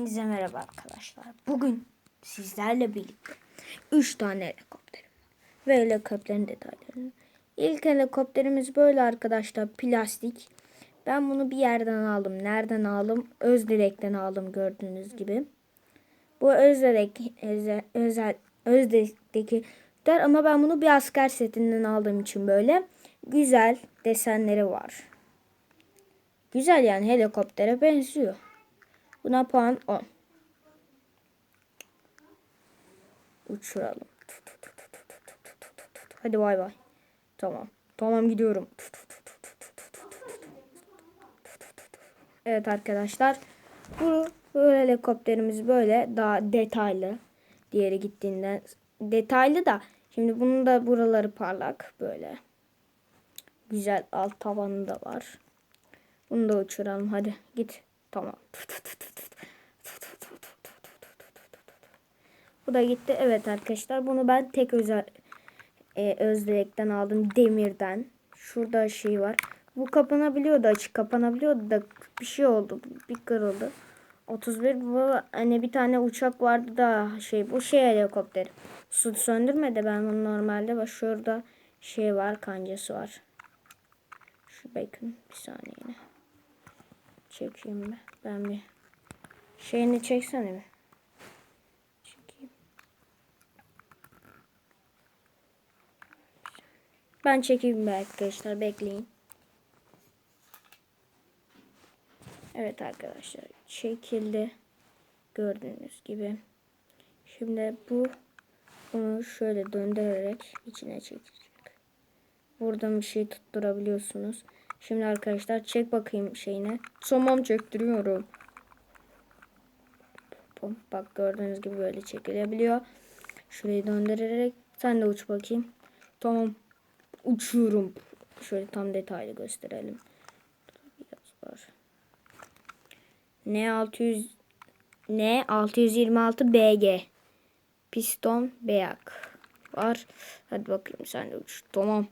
Hepinize merhaba arkadaşlar. Bugün sizlerle birlikte 3 tane helikopterim var. Ve helikopterin detaylarını. İlk helikopterimiz böyle arkadaşlar plastik. Ben bunu bir yerden aldım. Nereden aldım? Özdirek'ten aldım gördüğünüz gibi. Bu Özdirek özel, özel Özdirek'teki der ama ben bunu bir asker setinden aldığım için böyle güzel desenleri var. Güzel yani helikoptere benziyor. Buna puan 10. Uçuralım. Hadi bay bay. Tamam. Tamam gidiyorum. Evet arkadaşlar. Bu böyle helikopterimiz böyle daha detaylı. Diğeri gittiğinden detaylı da şimdi bunun da buraları parlak böyle. Güzel alt tavanı da var. Bunu da uçuralım hadi git. Tamam. Da gitti. Evet arkadaşlar bunu ben tek özel e, özdirekten aldım demirden. Şurada şey var. Bu kapanabiliyordu açık kapanabiliyordu da bir şey oldu. Bir kırıldı. 31 bu hani bir tane uçak vardı da şey bu şey helikopteri. Su söndürmedi ben bunu normalde bak şurada şey var kancası var. Şu bekle bir saniye. Çekeyim ben. Ben bir şeyini çeksene bir. Çekeyim. Ben çekeyim arkadaşlar bekleyin. Evet arkadaşlar çekildi. Gördüğünüz gibi. Şimdi bu bunu şöyle döndürerek içine çekecek. Buradan bir şey tutturabiliyorsunuz. Şimdi arkadaşlar çek bakayım şeyine. Tamam çektiriyorum. Bak gördüğünüz gibi böyle çekilebiliyor. Şurayı döndürerek sen de uç bakayım. Tamam. Uçuyorum. Şöyle tam detaylı gösterelim. Biraz var. N600 N626 BG piston beyak var. Hadi bakayım sen de uç. Tamam.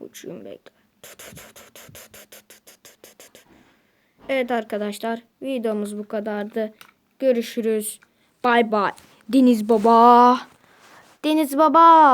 Uçuyum bekle. Evet arkadaşlar videomuz bu kadardı. Görüşürüz. Bay bay. Deniz Baba. Deniz Baba.